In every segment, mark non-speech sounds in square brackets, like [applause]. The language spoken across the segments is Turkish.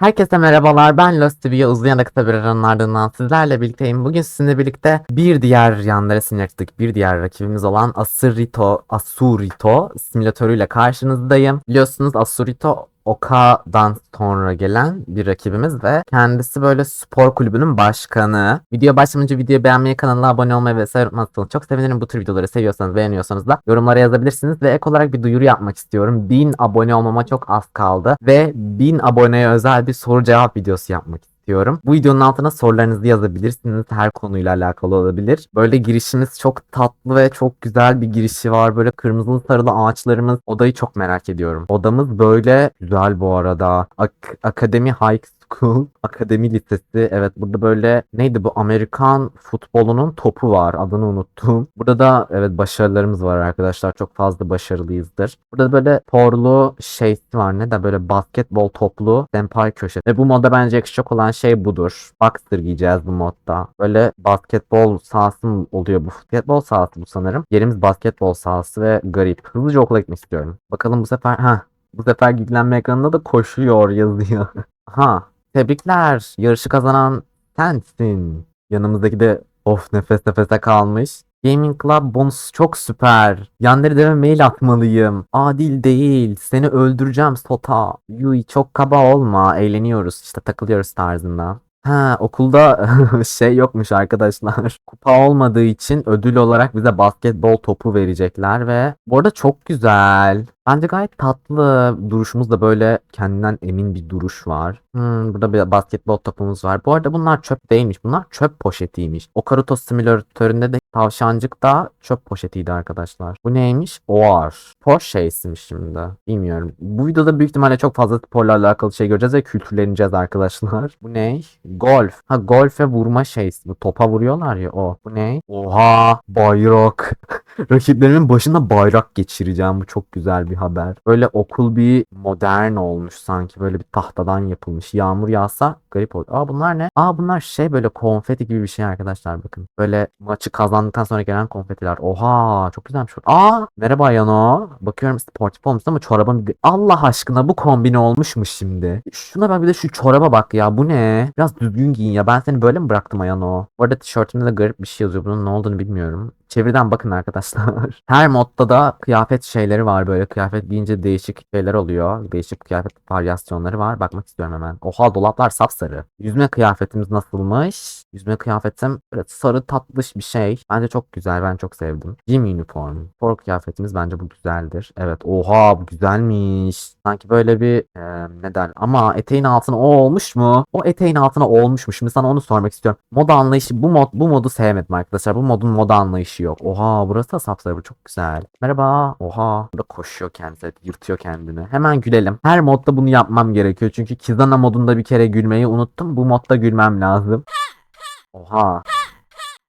Herkese merhabalar. Ben Lost TV'ye uzayan da kısa bir aranın ardından sizlerle birlikteyim. Bugün sizinle birlikte bir diğer yanlara sinirlik bir diğer rakibimiz olan Asurito, Asurito simülatörüyle karşınızdayım. Biliyorsunuz Asurito Oka'dan sonra gelen bir rakibimiz ve kendisi böyle spor kulübünün başkanı. Video başlamadan önce videoyu beğenmeyi, kanala abone olmayı ve unutmazsanız çok sevinirim. Bu tür videoları seviyorsanız, beğeniyorsanız da yorumlara yazabilirsiniz. Ve ek olarak bir duyuru yapmak istiyorum. 1000 abone olmama çok az kaldı. Ve 1000 aboneye özel bir soru cevap videosu yapmak istiyorum. Bu videonun altına sorularınızı yazabilirsiniz. Her konuyla alakalı olabilir. Böyle girişimiz çok tatlı ve çok güzel bir girişi var. Böyle kırmızılı sarılı ağaçlarımız. Odayı çok merak ediyorum. Odamız böyle güzel bu arada. Ak- Akademi High School, Akademi Lisesi. Evet burada böyle neydi bu Amerikan futbolunun topu var. Adını unuttum. Burada da evet başarılarımız var arkadaşlar. Çok fazla başarılıyızdır. Burada da böyle porlu şeysi var. Ne de böyle basketbol toplu senpai köşe. Ve bu modda bence yakışacak olan şey budur. Boxer giyeceğiz bu modda. Böyle basketbol sahası mı oluyor bu? Basketbol sahası bu sanırım. Yerimiz basketbol sahası ve garip. Hızlıca okula gitmek istiyorum. Bakalım bu sefer ha bu sefer ilgilenme ekranında da koşuyor yazıyor. [laughs] Ha tebrikler. Yarışı kazanan sensin. Yanımızdaki de of nefes nefese kalmış. Gaming Club bonus çok süper. Yanları deme mail atmalıyım. Adil değil. Seni öldüreceğim Sota. Yui çok kaba olma. Eğleniyoruz işte takılıyoruz tarzında. Ha okulda [laughs] şey yokmuş arkadaşlar. [laughs] Kupa olmadığı için ödül olarak bize basketbol topu verecekler ve bu arada çok güzel. Bence gayet tatlı. Duruşumuz da böyle kendinden emin bir duruş var. Hmm, burada bir basketbol topumuz var. Bu arada bunlar çöp değilmiş. Bunlar çöp poşetiymiş. Okaruto simülatöründe de tavşancık da çöp poşetiydi arkadaşlar. Bu neymiş? OR. Spor şeysiymiş şimdi. Bilmiyorum. Bu videoda büyük ihtimalle çok fazla sporla alakalı şey göreceğiz ve kültürleneceğiz arkadaşlar. Bu ne? Golf. Ha golf ve vurma şeysi. Bu topa vuruyorlar ya o. Bu ne? Oha bayrak. [laughs] Rakiplerimin başına bayrak geçireceğim. Bu çok güzel bir haber. Böyle okul bir modern olmuş sanki. Böyle bir tahtadan yapılmış. Yağmur yağsa garip olur. Aa bunlar ne? Aa bunlar şey böyle konfeti gibi bir şey arkadaşlar bakın. Böyle maçı kazandıktan sonra gelen konfetiler. Oha çok güzelmiş. Aa merhaba Yano. Bakıyorum sportif olmuş ama çorabım. Allah aşkına bu kombine olmuş mu şimdi? Şuna bak bir de şu çoraba bak ya. Bu ne? Biraz düzgün giyin ya. Ben seni böyle mi bıraktım Ayano? Bu arada tişörtümde de garip bir şey yazıyor. Bunun ne olduğunu bilmiyorum. Çeviriden bakın arkadaşlar. [laughs] Her modda da kıyafet şeyleri var böyle. Kıyafet giyince değişik şeyler oluyor. Değişik kıyafet varyasyonları var. Bakmak istiyorum hemen. Oha dolaplar sapsarı. Yüzme kıyafetimiz nasılmış? Yüzme kıyafetim böyle sarı tatlış bir şey. Bence çok güzel. Ben çok sevdim. Gym uniform. Spor kıyafetimiz bence bu güzeldir. Evet. Oha bu güzelmiş. Sanki böyle bir e, ne der ama eteğin altına o olmuş mu? O eteğin altına olmuş mu? Şimdi sana onu sormak istiyorum. Moda anlayışı bu mod bu modu sevmedim arkadaşlar. Bu modun moda anlayışı yok. Oha burası da sapsarı çok güzel. Merhaba. Oha. Burada koşuyor kendisi. Yırtıyor kendini. Hemen gülelim. Her modda bunu yapmam gerekiyor. Çünkü Kizana modunda bir kere gülmeyi unuttum. Bu modda gülmem lazım. Oha.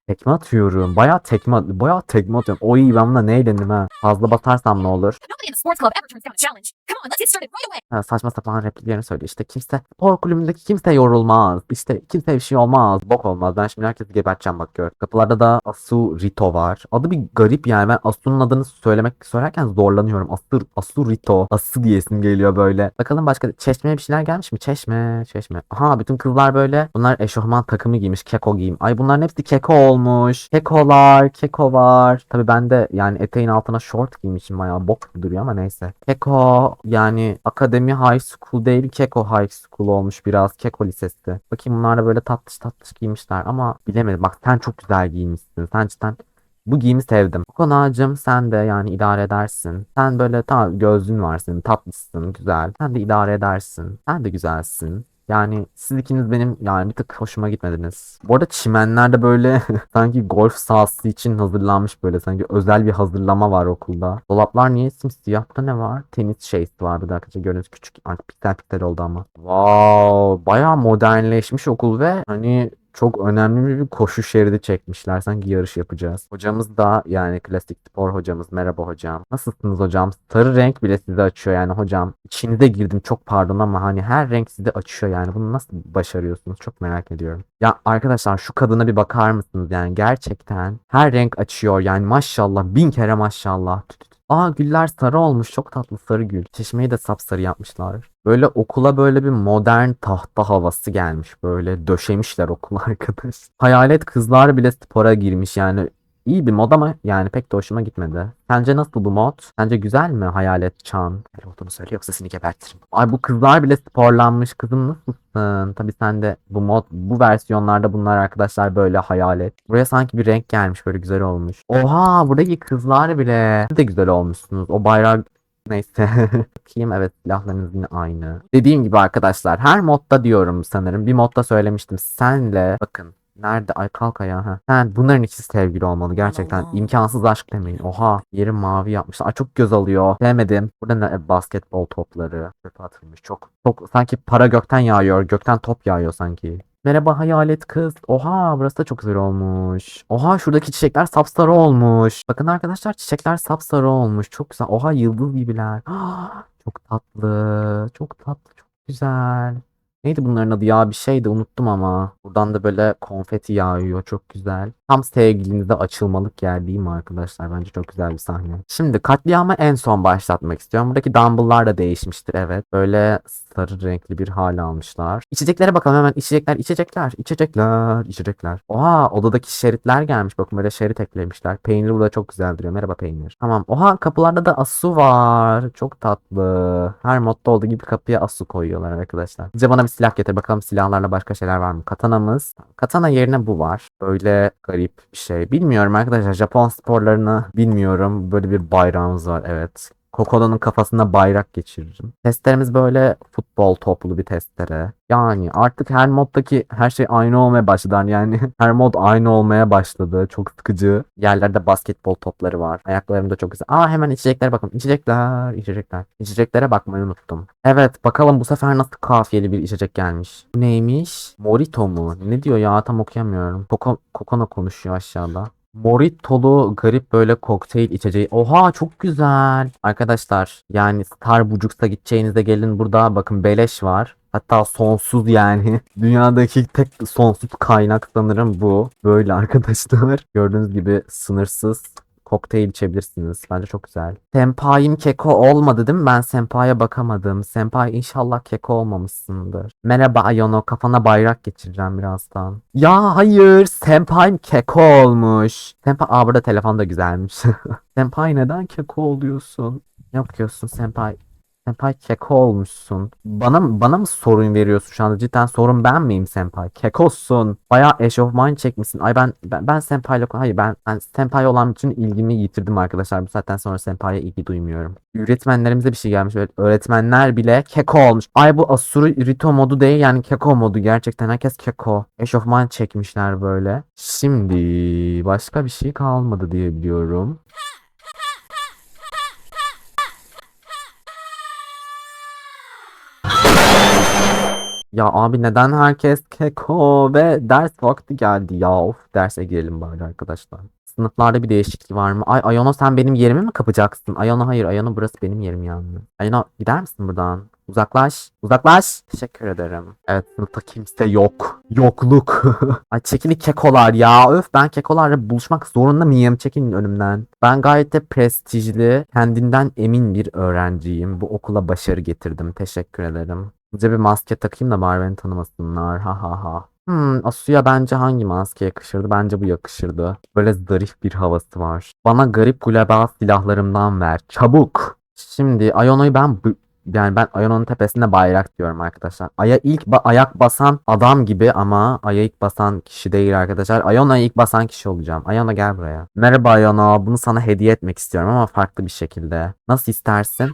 Tekme atıyorum. Bayağı tekme, bayağı tekme atıyorum. Oy ben buna ne eğlendim ha. Fazla batarsam ne olur? Ha, saçma sapan repliklerini söylüyor. İşte kimse spor kulübündeki kimse yorulmaz. İşte kimse bir şey olmaz. Bok olmaz. Ben şimdi herkesi geberteceğim bak gör. Kapılarda da Asu Rito var. Adı bir garip yani. Ben Asu'nun adını söylemek söylerken zorlanıyorum. Asu, Asu Rito. Asu diye isim geliyor böyle. Bakalım başka çeşmeye bir şeyler gelmiş mi? Çeşme, çeşme. Aha bütün kızlar böyle. Bunlar eşofman takımı giymiş. Keko giyim. Ay bunların hepsi keko olmuş. Kekolar, keko var. Tabii ben de yani eteğin altına short giymişim bayağı bok duruyor ama neyse. Keko yani Akademi High School değil Keko High School olmuş biraz. Keko Lisesi. Bakayım bunlar da böyle tatlış tatlış giymişler ama bilemedim. Bak sen çok güzel giymişsin. Sen cidden bu giyimi sevdim. Konağcım sen de yani idare edersin. Sen böyle tamam gözlüğün var senin tatlısın güzel. Sen de idare edersin. Sen de güzelsin. Yani siz ikiniz benim yani bir tık hoşuma gitmediniz. Bu arada çimenlerde böyle [laughs] sanki golf sahası için hazırlanmış böyle sanki özel bir hazırlama var okulda. Dolaplar niye simsiyah? Burada ne var? Tenis şeysi var bir de arkadaşlar gördüğünüz küçük piksel piksel oldu ama. Wow bayağı modernleşmiş okul ve hani çok önemli bir koşu şeridi çekmişler. Sanki yarış yapacağız. Hocamız da yani klasik spor hocamız. Merhaba hocam. Nasılsınız hocam? Sarı renk bile sizi açıyor yani hocam. İçinize girdim çok pardon ama hani her renk sizi açıyor yani. Bunu nasıl başarıyorsunuz? Çok merak ediyorum. Ya arkadaşlar şu kadına bir bakar mısınız yani gerçekten her renk açıyor yani maşallah bin kere maşallah. Aa güller sarı olmuş. Çok tatlı sarı gül. Çeşmeyi de sapsarı yapmışlar. Böyle okula böyle bir modern tahta havası gelmiş. Böyle döşemişler okulu [laughs] arkadaş. Hayalet kızlar bile spora girmiş yani. İyi bir mod ama yani pek de hoşuma gitmedi. Sence nasıl bu mod? Sence güzel mi Hayalet Çan? Ne olduğunu söyle yoksa seni gebertirim. Ay bu kızlar bile sporlanmış. Kızım nasılsın? Tabii sen de bu mod bu versiyonlarda bunlar arkadaşlar böyle hayalet. Buraya sanki bir renk gelmiş böyle güzel olmuş. Oha buradaki kızlar bile. Siz de güzel olmuşsunuz. O bayrak Neyse. [laughs] Bakayım evet silahlarınız yine aynı. Dediğim gibi arkadaşlar her modda diyorum sanırım. Bir modda söylemiştim. Senle bakın Nerede? Ay kalk ayağa. Ha. Sen bunların ikisi sevgili olmalı. Gerçekten Allah. imkansız aşk demeyin. Oha. Yeri mavi yapmışlar. Ay çok göz alıyor. Sevmedim. Burada ne? Basketbol topları. Çöpe atılmış. Çok çok sanki para gökten yağıyor. Gökten top yağıyor sanki. Merhaba hayalet kız. Oha burası da çok güzel olmuş. Oha şuradaki çiçekler sapsarı olmuş. Bakın arkadaşlar çiçekler sapsarı olmuş. Çok güzel. Oha yıldız gibiler. [gasps] Çok tatlı. Çok tatlı. Çok güzel. Neydi bunların adı ya? Bir şeydi unuttum ama. Buradan da böyle konfeti yağıyor. Çok güzel. Tam sevgilinize açılmalık yer değil mi arkadaşlar? Bence çok güzel bir sahne. Şimdi katliamı en son başlatmak istiyorum. Buradaki dumbbell'lar da değişmiştir evet. Böyle sarı renkli bir hal almışlar. İçeceklere bakalım hemen. İçecekler, içecekler, içecekler, içecekler. Oha odadaki şeritler gelmiş. Bakın böyle şerit eklemişler. Peynir burada çok güzel duruyor. Merhaba peynir. Tamam. Oha kapılarda da asu var. Çok tatlı. Her modda olduğu gibi kapıya asu koyuyorlar arkadaşlar. Bize bana bir silah getir. Bakalım silahlarla başka şeyler var mı? Katanamız. Katana yerine bu var. Böyle garip bir şey. Bilmiyorum arkadaşlar. Japon sporlarını bilmiyorum. Böyle bir bayrağımız var. Evet. Koko'nun kafasına bayrak geçiririm. Testlerimiz böyle futbol toplu bir testere. Yani artık her moddaki her şey aynı olmaya başladı. Yani [laughs] her mod aynı olmaya başladı. Çok sıkıcı. Yerlerde basketbol topları var. Ayaklarım da çok güzel. Aa hemen içeceklere bakın. İçecekler, içecekler. İçeceklere bakmayı unuttum. Evet bakalım bu sefer nasıl kafiyeli bir içecek gelmiş. Bu neymiş? Morito mu? Ne diyor ya tam okuyamıyorum. Koko, Kokona konuşuyor aşağıda. Moritolu garip böyle kokteyl içeceği. Oha çok güzel. Arkadaşlar yani Starbucks'a gideceğinizde gelin burada bakın beleş var. Hatta sonsuz yani. [laughs] Dünyadaki tek sonsuz kaynak sanırım bu. Böyle arkadaşlar. [laughs] Gördüğünüz gibi sınırsız kokteyl içebilirsiniz. Bence çok güzel. Senpai'm keko olmadı değil mi? Ben Senpai'ye bakamadım. Senpai inşallah keko olmamışsındır. Merhaba Ayono. Kafana bayrak geçireceğim birazdan. Ya hayır. Senpai'm keko olmuş. Senpai... Aa burada telefon da güzelmiş. [laughs] Senpai neden keko oluyorsun? Ne yapıyorsun Senpai? Senpai keko olmuşsun. Bana bana mı sorun veriyorsun şu anda? Cidden sorun ben miyim Senpai? Kekosun. Bayağı Mine çekmişsin. Ay ben ben, ben Senpai'yle hayır ben, ben Senpai olan bütün ilgimi yitirdim arkadaşlar. Bu saatten sonra Senpai'ye ilgi duymuyorum. Öğretmenlerimize bir şey gelmiş. Öğretmenler bile keko olmuş. Ay bu Asuru Rito modu değil yani keko modu. Gerçekten herkes keko. Mine çekmişler böyle. Şimdi başka bir şey kalmadı diye biliyorum. Ya abi neden herkes keko ve ders vakti geldi ya of derse girelim bari arkadaşlar. Sınıflarda bir değişiklik var mı? Ay Ayano sen benim yerimi mi kapacaksın? Ayano hayır Ayano burası benim yerim yani. Ayano gider misin buradan? Uzaklaş. Uzaklaş. Teşekkür ederim. Evet sınıfta kimse yok. Yokluk. [laughs] Ay çekilin kekolar ya. Öf ben kekolarla buluşmak zorunda mıyım? Çekilin önümden. Ben gayet de prestijli, kendinden emin bir öğrenciyim. Bu okula başarı getirdim. Teşekkür ederim. Bize bir maske takayım da bari beni tanımasınlar. Ha ha ha. Hmm, Asuya bence hangi maske yakışırdı? Bence bu yakışırdı. Böyle zarif bir havası var. Bana garip guleba silahlarımdan ver. Çabuk. Şimdi Ayono'yu ben yani ben Ayono'nun tepesinde bayrak diyorum arkadaşlar. Aya ilk ba- ayak basan adam gibi ama aya ilk basan kişi değil arkadaşlar. Ayono'ya ilk basan kişi olacağım. Ayona gel buraya. Merhaba Ayono. Bunu sana hediye etmek istiyorum ama farklı bir şekilde. Nasıl istersin?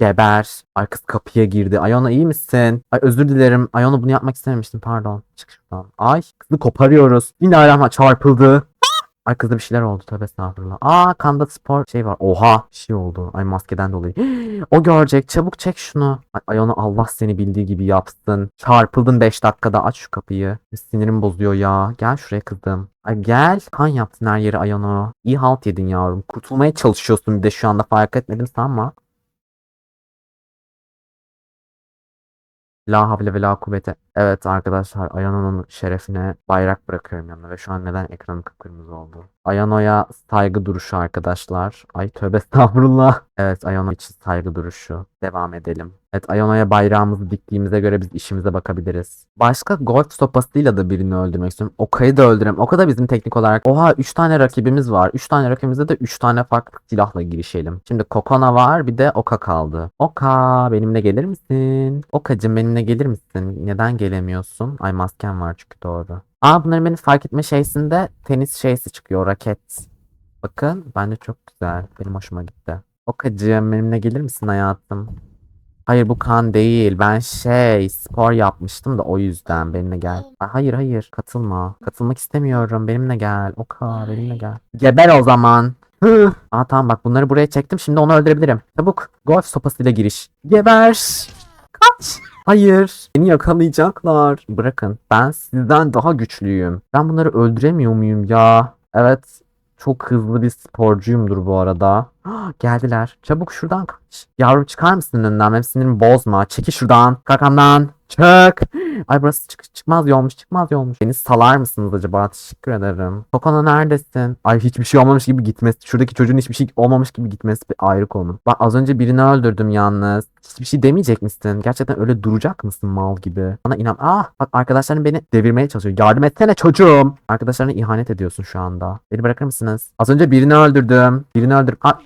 Geber. Ay kız kapıya girdi. Ayona iyi misin? Ay özür dilerim. Ayona bunu yapmak istememiştim. Pardon. Çık şuradan. Ay kızı koparıyoruz. Yine ayağıma çarpıldı. Ay kızda bir şeyler oldu tövbe estağfurullah. Aa kanda spor şey var. Oha şey oldu. Ay maskeden dolayı. [gasps] o görecek. Çabuk çek şunu. Ay, Ayona Allah seni bildiği gibi yapsın. Çarpıldın 5 dakikada. Aç şu kapıyı. Sinirim bozuyor ya. Gel şuraya kızım. Ay gel. Kan yaptın her yeri Ayona. İyi halt yedin yavrum. Kurtulmaya çalışıyorsun bir de şu anda fark etmedim sanma. La havle ve la kuvvete. Evet arkadaşlar Ayano'nun şerefine bayrak bırakıyorum yanına ve şu an neden ekranım kıpkırmızı oldu? Ayano'ya saygı duruşu arkadaşlar. Ay tövbe [laughs] estağfurullah. Evet Ayano için saygı duruşu. Devam edelim. Evet Ayano'ya bayrağımızı diktiğimize göre biz işimize bakabiliriz. Başka golf sopasıyla da birini öldürmek istiyorum. Oka'yı da öldürem. Oka da bizim teknik olarak. Oha 3 tane rakibimiz var. 3 tane rakibimizde de 3 tane farklı silahla girişelim. Şimdi Kokona var bir de Oka kaldı. Oka benimle gelir misin? Okacım benimle gelir misin? Neden gelemiyorsun? Ay masken var çünkü doğru. Aa bunların beni fark etme şeysinde tenis şeysi çıkıyor raket. Bakın bence çok güzel. Benim hoşuma gitti. Okacığım benimle gelir misin hayatım? Hayır bu kan değil. Ben şey spor yapmıştım da o yüzden benimle gel. Hayır hayır katılma. Katılmak istemiyorum. Benimle gel. Oka benimle gel. Geber o zaman. Hı. [laughs] Aa tamam bak bunları buraya çektim. Şimdi onu öldürebilirim. Çabuk. Golf sopasıyla giriş. Geber. Kaç. Hayır. Beni yakalayacaklar. Bırakın. Ben sizden daha güçlüyüm. Ben bunları öldüremiyor muyum ya? Evet. Çok hızlı bir sporcuyumdur bu arada. [gasps] Geldiler. Çabuk şuradan kaç. Yavrum çıkar mısın önünden? Benim sinirimi bozma. Çekil şuradan. Kakamdan. Çık. Ay burası çık çıkmaz yolmuş. Çıkmaz yolmuş. Beni salar mısınız acaba? Teşekkür ederim. Kokona neredesin? Ay hiçbir şey olmamış gibi gitmesi. Şuradaki çocuğun hiçbir şey olmamış gibi gitmesi bir ayrı konu. Bak az önce birini öldürdüm yalnız. Hiçbir şey demeyecek misin? Gerçekten öyle duracak mısın mal gibi? Bana inan. Ah bak arkadaşların beni devirmeye çalışıyor. Yardım etsene çocuğum. Arkadaşlarına ihanet ediyorsun şu anda. Beni bırakır mısınız? Az önce birini öldürdüm. Birini öldürdüm. Ah.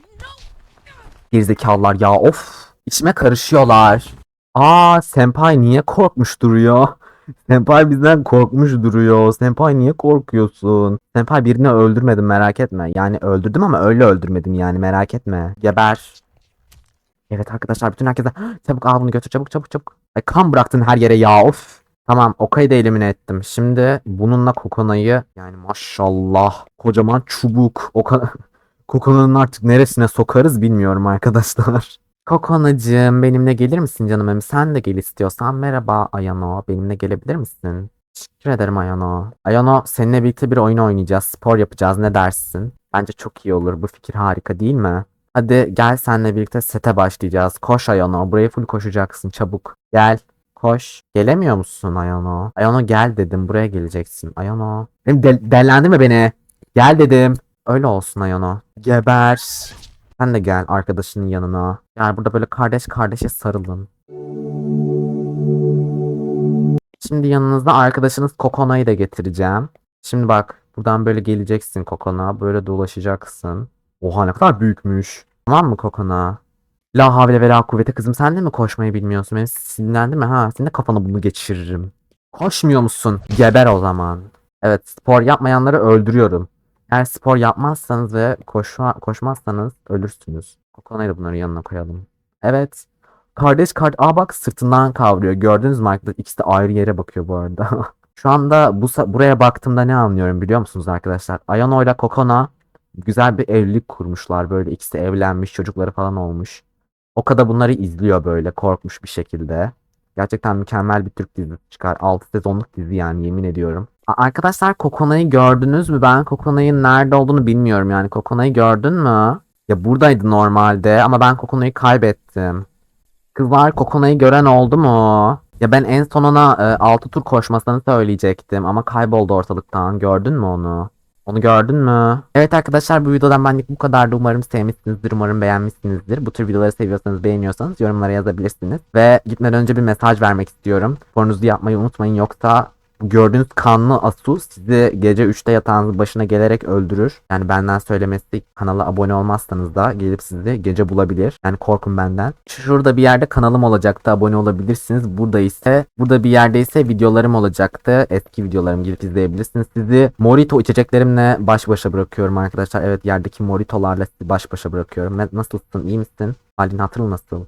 Gerizekalılar ya of. İçime karışıyorlar. Aa Senpai niye korkmuş duruyor? [laughs] Senpai bizden korkmuş duruyor. Senpai niye korkuyorsun? Senpai birini öldürmedim merak etme. Yani öldürdüm ama öyle öldürmedim yani merak etme. Geber. Evet arkadaşlar bütün herkese [gasps] çabuk al bunu götür çabuk çabuk çabuk. Ay kan bıraktın her yere ya of. Tamam Okay'ı da elimine ettim. Şimdi bununla Kokona'yı yani maşallah kocaman çubuk. [laughs] Kokona'nın artık neresine sokarız bilmiyorum arkadaşlar. Kokonacığım benimle gelir misin canım benim? Sen de gel istiyorsan. Merhaba Ayano. Benimle gelebilir misin? Teşekkür ederim Ayano. Ayano seninle birlikte bir oyun oynayacağız. Spor yapacağız. Ne dersin? Bence çok iyi olur. Bu fikir harika değil mi? Hadi gel seninle birlikte sete başlayacağız. Koş Ayano. Buraya full koşacaksın. Çabuk. Gel. Koş. Gelemiyor musun Ayano? Ayano gel dedim. Buraya geleceksin. Ayano. Benim del dellendirme beni. Gel dedim. Öyle olsun Ayano. Geber. Sen de gel arkadaşının yanına. Yani burada böyle kardeş kardeşe sarılın. Şimdi yanınızda arkadaşınız Kokona'yı da getireceğim. Şimdi bak buradan böyle geleceksin Kokona. Böyle dolaşacaksın. Oha ne kadar büyükmüş. Tamam mı Kokona? La havle ve la kuvvete kızım sen de mi koşmayı bilmiyorsun? Beni sinirlendi mi? Ha senin de kafana bunu geçiririm. Koşmuyor musun? Geber o zaman. Evet spor yapmayanları öldürüyorum. Eğer spor yapmazsanız ve koşma, koşmazsanız ölürsünüz. Kokona'yı da bunların yanına koyalım. Evet. Kardeş kart. Aa bak sırtından kavruyor. Gördünüz mü arkadaşlar? İkisi de ayrı yere bakıyor bu arada. [laughs] Şu anda bu buraya baktığımda ne anlıyorum biliyor musunuz arkadaşlar? Ayano ile Kokona güzel bir evlilik kurmuşlar. Böyle ikisi evlenmiş, çocukları falan olmuş. Oka da bunları izliyor böyle korkmuş bir şekilde. Gerçekten mükemmel bir Türk dizisi çıkar. 6 sezonluk dizi yani yemin ediyorum. Arkadaşlar Kokona'yı gördünüz mü? Ben Kokona'nın nerede olduğunu bilmiyorum yani. Kokona'yı gördün mü? Ya buradaydı normalde ama ben Kokona'yı kaybettim. Kızlar Kokona'yı gören oldu mu? Ya ben en sonuna 6 tur koşmasını söyleyecektim ama kayboldu ortalıktan. Gördün mü onu? Onu gördün mü? Evet arkadaşlar bu videodan benlik bu kadardı. Umarım sevmişsinizdir. Umarım beğenmişsinizdir. Bu tür videoları seviyorsanız beğeniyorsanız yorumlara yazabilirsiniz. Ve gitmeden önce bir mesaj vermek istiyorum. Sporunuzu yapmayı unutmayın yoksa gördüğünüz kanlı Asu sizi gece 3'te yatağınızın başına gelerek öldürür. Yani benden söylemesi kanala abone olmazsanız da gelip sizi gece bulabilir. Yani korkun benden. Şurada bir yerde kanalım olacaktı. Abone olabilirsiniz. Burada ise burada bir yerde ise videolarım olacaktı. Eski videolarım gelip izleyebilirsiniz. Sizi Morito içeceklerimle baş başa bırakıyorum arkadaşlar. Evet yerdeki Morito'larla sizi baş başa bırakıyorum. Nasılsın? İyi misin? Halin hatırın nasıl?